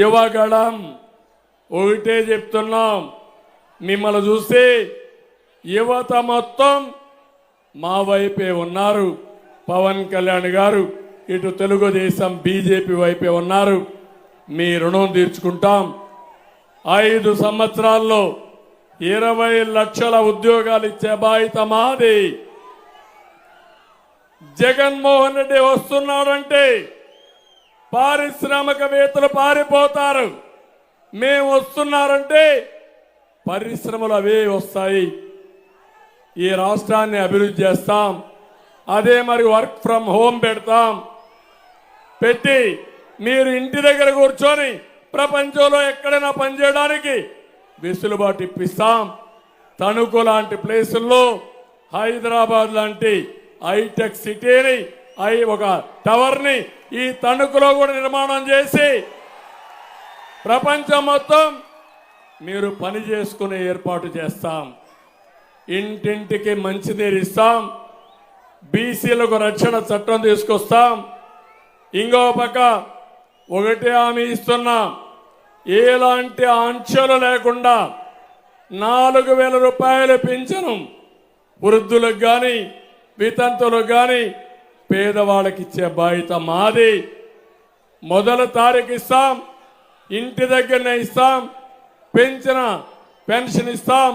యువగళం ఒకటే చెప్తున్నాం. మిమ్మల్ని చూస్తే యువత మొత్తం మా వైపే ఉన్నారు. పవన్ కళ్యాణ్ గారు ఇటు తెలుగుదేశం బీజేపీ వైపే ఉన్నారు. మీ రుణం తీర్చుకుంటాం. ఐదు సంవత్సరాల్లో ఇరవై లక్షల ఉద్యోగాలు ఇచ్చే బాధ్యత మాది. జగన్మోహన్ రెడ్డి వస్తున్నాడంటే పారిశ్రామికవేత్తలు పారిపోతారు. మేము వస్తున్నారంటే పరిశ్రమలు అవే వస్తాయి. ఈ రాష్ట్రాన్ని అభివృద్ధి చేస్తాం. అదే మరి వర్క్ ఫ్రమ్ హోమ్ పెడతాం. పెట్టి మీరు ఇంటి దగ్గర కూర్చొని ప్రపంచంలో ఎక్కడైనా పనిచేయడానికి వెసులుబాటు ఇప్పిస్తాం. తణుకు లాంటి ప్లేసుల్లో హైదరాబాద్ లాంటి హైటెక్ సిటీని అయి ఒక టవర్ని ఈ తణుకులో కూడా నిర్మాణం చేసి ప్రపంచం మొత్తం మీరు పని చేసుకునే ఏర్పాటు చేస్తాం. ఇంటింటికి మంచినీరు ఇస్తాం. బీసీలకు రక్షణ చట్టం తీసుకొస్తాం. ఇంకో పక్క ఒకటే హామీ ఇస్తున్నాం. ఎలాంటి ఆంక్షలు లేకుండా నాలుగు వేల రూపాయలు పెంచను వృద్ధులకు కానీ వితంతులకు కానీ పేదవాళ్ళకి ఇచ్చే బాధ్యత మాది. మొదల తారీఖు ఇస్తాం ఇంటి దగ్గరనే ఇస్తాం పెంచిన పెన్షన్ ఇస్తాం.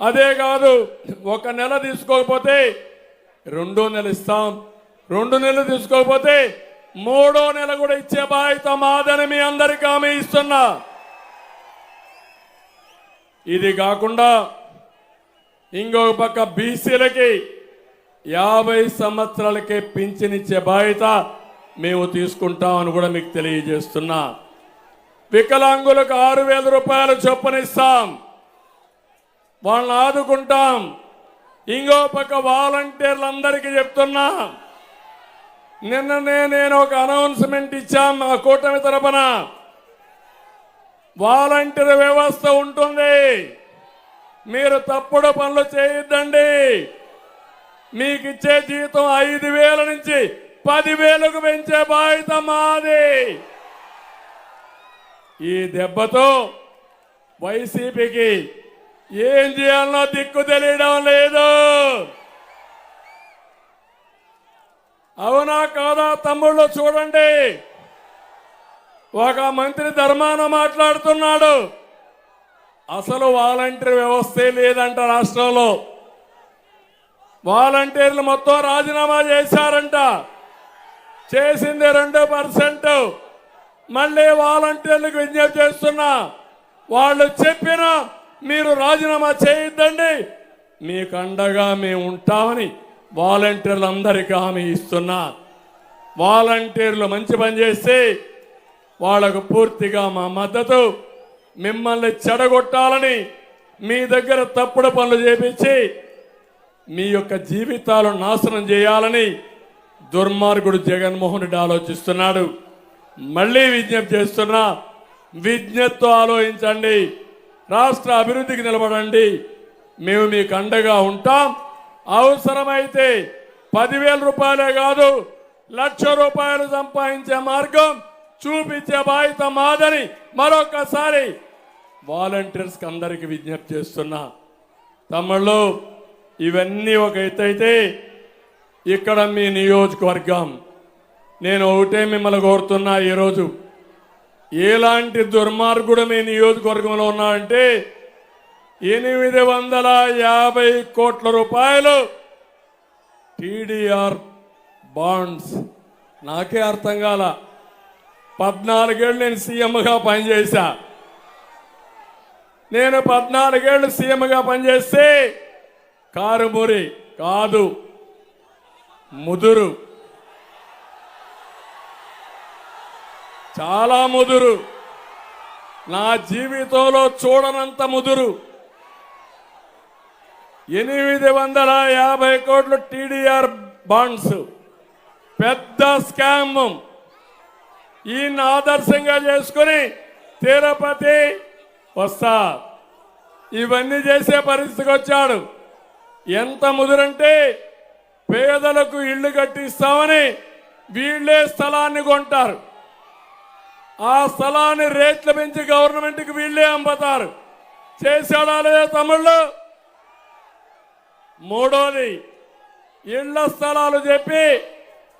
అదే కాదు ఒక నెల తీసుకోకపోతే రెండో నెల ఇస్తాం. రెండు నెలలు తీసుకోకపోతే మూడో నెల కూడా ఇచ్చే బాధ్యత మాదని మీ అందరికీ ఆమె ఇస్తున్నా. ఇది కాకుండా ఇంకొక పక్క బీసీలకి యాభై సంవత్సరాలకే పింఛనిచ్చే బాధ్యత మేము తీసుకుంటామని కూడా మీకు తెలియజేస్తున్నా. వికలాంగులకు ఆరు వేల రూపాయలు చొప్పునిస్తాం. వాళ్ళని ఆదుకుంటాం. ఇంకో పక్క వాలంటీర్లందరికీ చెప్తున్నా. నిన్ననే నేను ఒక అనౌన్స్మెంట్ ఇచ్చాం మా కూటమి తరపున. వాలంటీర్ వ్యవస్థ ఉంటుంది. మీరు తప్పుడు పనులు చేయొద్దండి. మీకు ఇచ్చే జీతం ఐదు వేల నుంచి పదివేలకు పెంచే బాధ్యత మాది. ఈ దెబ్బతో వైసీపీకి ఏం చేయాలనో దిక్కు తెలియడం లేదు. అవునా కాదా తమ్ముళ్ళు చూడండి. ఒక మంత్రి ధర్మాన మాట్లాడుతున్నాడు. అసలు వాలంటీర్ వ్యవస్థే లేదంట రాష్ట్రంలో. వాలంటీర్లు మొత్తం రాజీనామా చేశారంట. చేసింది రెండు పర్సెంట్. మళ్ళీ వాలంటీర్లకు విజ్ఞప్తి చేస్తున్నా. వాళ్ళు చెప్పిన మీరు రాజీనామా చేయొద్దండి. మీకు అండగా మేము ఉంటామని వాలంటీర్లందరికీ హామీ ఇస్తున్నా. వాలంటీర్లు మంచి పని చేస్తే వాళ్ళకు పూర్తిగా మా మద్దతు. మిమ్మల్ని చెడగొట్టాలని మీ దగ్గర తప్పుడు పనులు చేపించి మీ యొక్క జీవితాలు నాశనం చేయాలని దుర్మార్గుడు జగన్మోహన్ రెడ్డి ఆలోచిస్తున్నాడు. మళ్ళీ విజ్ఞప్తి చేస్తున్నా విజ్ఞప్తితో ఆలోచించండి. రాష్ట్ర అభివృద్ధికి నిలబడండి. మేము మీకు అండగా ఉంటాం. అవసరమైతే పదివేల రూపాయలే కాదు లక్ష రూపాయలు సంపాదించే మార్గం చూపించే బాధ్యత మాదని మరొకసారి వాలంటీర్స్కి అందరికీ విజ్ఞప్తి చేస్తున్నా. తమ్ముళ్ళు ఇవన్నీ ఒక ఎత్తు అయితే ఇక్కడ మీ నియోజకవర్గం. నేను ఒకటే మిమ్మల్ని కోరుతున్నా ఈరోజు. ఎలాంటి దుర్మార్గుడు మీ నియోజకవర్గంలో ఉన్నాడంటే ఎనిమిది వందల యాభై కోట్ల రూపాయలు టీడీఆర్ బాండ్స్. నాకే అర్థం కాల. పద్నాలుగేళ్ళు నేను సీఎంగా పనిచేశా. నేను పద్నాలుగేళ్ళు సీఎంగా పనిచేస్తే కారుమూరి కాదు ముదురు. చాలా ముదురు. నా జీవితంలో చూడనంత ముదురు. ఎనిమిది వందల యాభై కోట్లు టీడీఆర్ బాండ్స్ పెద్ద స్కామ్ ఈయన ఆదర్శంగా చేసుకుని తిరుపతి వస్తా. ఇవన్నీ చేసే పరిస్థితికి వచ్చాడు. ఎంత ముదురంటే పేదలకు ఇళ్ళు కట్టిస్తామని వీళ్ళే స్థలాన్ని కొంటారు. ఆ స్థలాన్ని రేట్లు పెంచి గవర్నమెంట్కి వీళ్ళే అమ్ముతారు. చేశాడా లేదా తమిళ్ళు మూడోది ఇళ్ళ స్థలాలు చెప్పి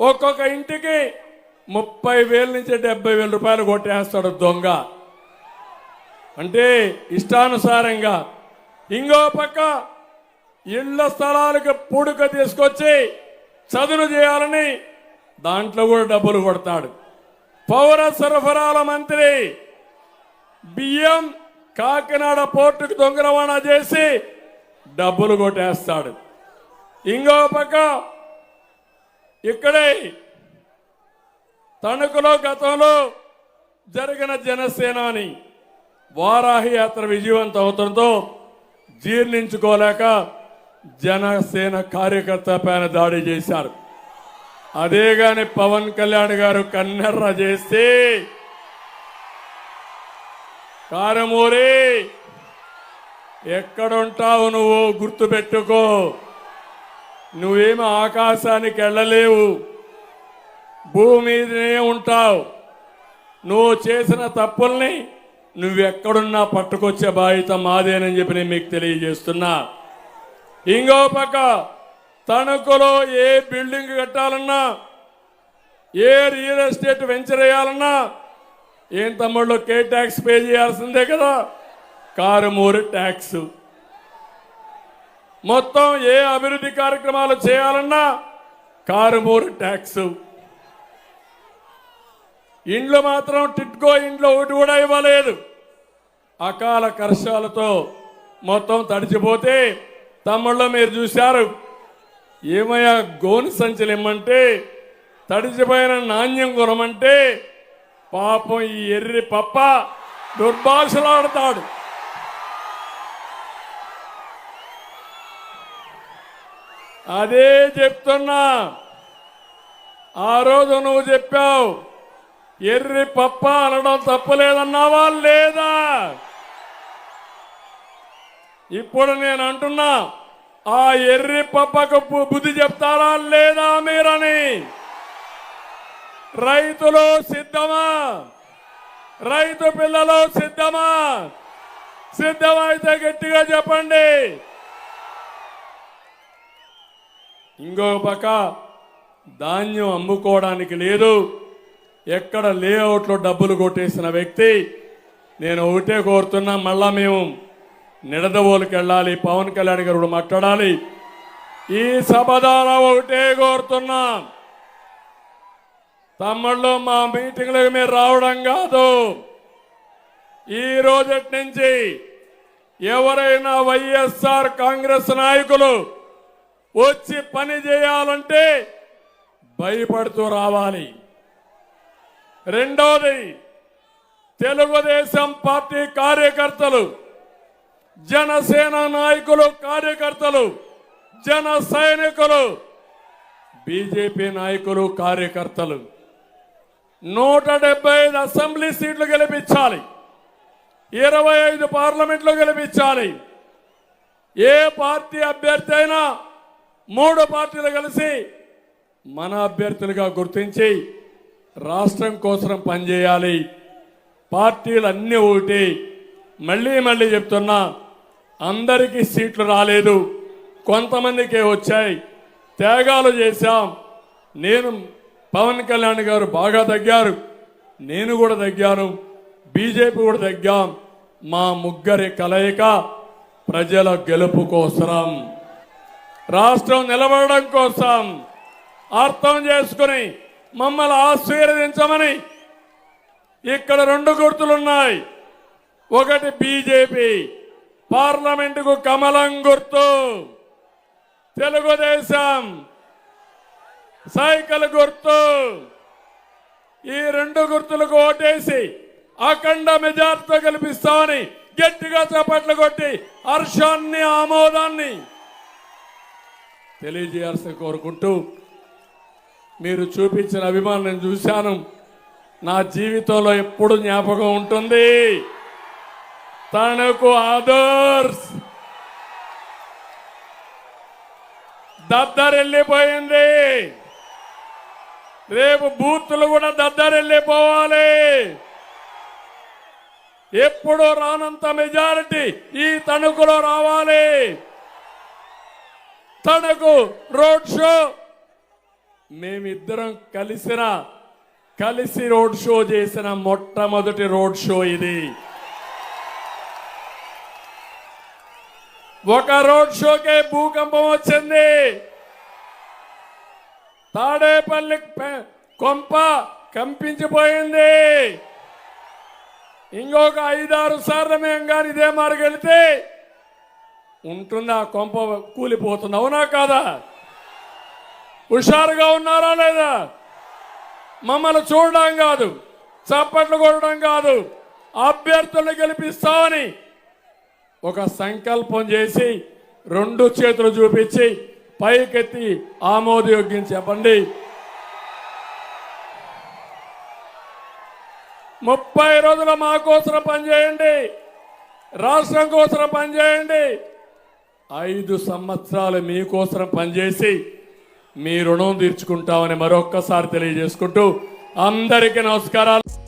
ఒక్కొక్క ఇంటికి ముప్పై వేల నుంచి డెబ్బై వేల రూపాయలు కొట్టేస్తాడు దొంగ. అంటే ఇష్టానుసారంగా. ఇంకో పక్క ఇళ్ళ స్థలాలకు పూడుక తీసుకొచ్చి చదును చేయాలని దాంట్లో కూడా డబ్బులు కొడతాడు. పౌర సరఫరాల మంత్రి బియ్యం కాకినాడ పోర్టుకు దొంగ రవాణా చేసి డబ్బులు కొట్టేస్తాడు. ఇంకో పక్క ఇక్కడే తణుకులో గతంలో జరిగిన జనసేనాని వారాహి యాత్ర విజయవంతం అవుతుందో జీర్ణించుకోలేక జనసేన కార్యకర్త పైన దాడి చేశారు. అదే గాని పవన్ కళ్యాణ్ గారు కన్నెర్ర చేస్తే కారమూరి ఎక్కడుంటావు నువ్వు గుర్తుపెట్టుకో. నువ్వేమి ఆకాశానికి వెళ్ళలేవు. భూమి మీదనే ఉంటావు. నువ్వు చేసిన తప్పుల్ని నువ్వెక్కడున్నా పట్టుకొచ్చే బాధ్యత మాదేనని చెప్పి నేను మీకు తెలియజేస్తున్నా. ఇంకో పక్క తణుకులో ఏ బిల్డింగ్ కట్టాలన్నా ఏ రియల్ ఎస్టేట్ వెంచర్ వేయాలన్నా ఏం తమ్ముళ్ళు కే ట్యాక్స్ పే చేయాల్సిందే కదా? కారుమూరు ట్యాక్స్. మొత్తం ఏ అభివృద్ధి కార్యక్రమాలు చేయాలన్నా కారుమూరు ట్యాక్స్. ఇండ్లు మాత్రం టిట్కో ఇంట్లో ఒకటి కూడా ఇవ్వలేదు. అకాల కర్షాలతో మొత్తం తడిచిపోతే తమ్ముళ్ళు మీరు చూశారు. ఏమయ్యా గోని సంచులు ఇమ్మంటే తడిచిపోయిన నాణ్యం కొనమంటే పాపం ఈ ఎర్రి పప్ప దుర్భాషలాడతాడు అదే చెప్తున్నా. ఆ రోజు నువ్వు చెప్పావు ఎర్రి పప్ప అనడం తప్పలేదన్నావా? లేదా? ఇప్పుడు నేను అంటున్నా ఆ ఎర్రి పప్పకు బుద్ధి చెప్తారా లేదా మీరని? రైతులు సిద్ధమా? రైతు పిల్లలు సిద్ధమా? సిద్ధమైతే గట్టిగా చెప్పండి. ఇంకో పక్క ధాన్యం అమ్ముకోవడానికి లేదు. ఎక్కడ లేఅవుట్లో డబ్బులు కొట్టేసిన వ్యక్తి నేను ఒకటే కోరుతున్నా మళ్ళా మేము నిడదవోలుకి వెళ్ళాలి పవన్ కళ్యాణ్ గారు మాట్లాడాలి. ఈ సభ ద్వారా ఒకటే కోరుతున్నాం. తమ్ముళ్ళు మా మీటింగ్లకు మీరు రావడం కాదు. ఈ రోజటి నుంచి ఎవరైనా వైఎస్ఆర్ కాంగ్రెస్ నాయకులు వచ్చి పని చేయాలంటే భయపడుతూ రావాలి. రెండోది తెలుగుదేశం పార్టీ కార్యకర్తలు జనసేన నాయకులు కార్యకర్తలు జన సైనికులు బీజేపీ నాయకులు కార్యకర్తలు నూట డెబ్బై ఐదు అసెంబ్లీ సీట్లు గెలిపించాలి. ఇరవై ఐదు పార్లమెంట్లు గెలిపించాలి. ఏ పార్టీ అభ్యర్థి అయినా మూడు పార్టీలు కలిసి మన అభ్యర్థులుగా గుర్తించి రాష్ట్రం కోసం పనిచేయాలి. పార్టీలు అన్నీ ఒకటి మళ్ళీ మళ్ళీ చెప్తున్నా అందరికీ సీట్లు రాలేదు. కొంతమందికే వచ్చాయి. త్యాగాలు చేశాం. నేను పవన్ కళ్యాణ్ గారు బాగా తగ్గారు. నేను కూడా తగ్గాను. బీజేపీ కూడా తగ్గాం. మా ముగ్గురి కలయిక ప్రజల గెలుపు కోసం. రాష్ట్రం నిలబడడం కోసం అర్థం చేసుకుని మమ్మల్ని ఆశీర్వదించమని ఇక్కడ రెండు గుర్తులున్నాయి. ఒకటి బీజేపీ పార్లమెంటుకు కమలం గుర్తు. తెలుగుదేశం సైకిల్ గుర్తు. ఈ రెండు గుర్తులకు ఓటేసి అఖండ మెజార్టీతో గెలిపిస్తామని గట్టిగా చప్పట్లు కొట్టి హర్షాన్ని ఆమోదాన్ని తెలియజేయాల్సి కోరుకుంటూ మీరు చూపించిన అభిమానం చూశాను. నా జీవితంలో ఎప్పుడు జ్ఞాపకం ఉంటుంది? తనకు ఆదర్శ్. దద్దరెళ్ళిపోయింది. రేపు బూత్లు కూడా దద్దరెళ్ళిపోవాలి. ఎప్పుడూ రానంత మెజారిటీ ఈ తణుకులో రావాలి. Tanuku road show. మేమిద్దరం కలిసిన కలిసి రోడ్ షో చేసిన మొట్టమొదటి రోడ్ షో ఇది. ఒక రోడ్ షోకే భూకంపం వచ్చింది. తాడేపల్లి పె- కొంప కంపించిపోయింది. ఇంకొక ఐదారు సార్లు మేము కానీ ఇదే మార్గం వెళితే ఉంటుంది ఆ కొంప కూలిపోతుంది. అవునా కాదా? హుషారుగా ఉన్నారా లేదా? మమ్మల్ని చూడడం కాదు చప్పట్లు కొట్టడం కాదు అభ్యర్థులను గెలిపిస్తామని ఒక సంకల్పం చేసి రెండు చేతులు చూపించి పైకెత్తి ఆమోదయోగ్యం చెప్పండి. ముప్పై రోజులు మా కోసం పనిచేయండి. రాష్ట్రం కోసం పనిచేయండి. ఐదు సంవత్సరాలు మీకోసం పనిచేసి మీ రుణం తీర్చుకుంటామని మరొక్కసారి తెలియజేసుకుంటూ అందరికీ నమస్కారాలు.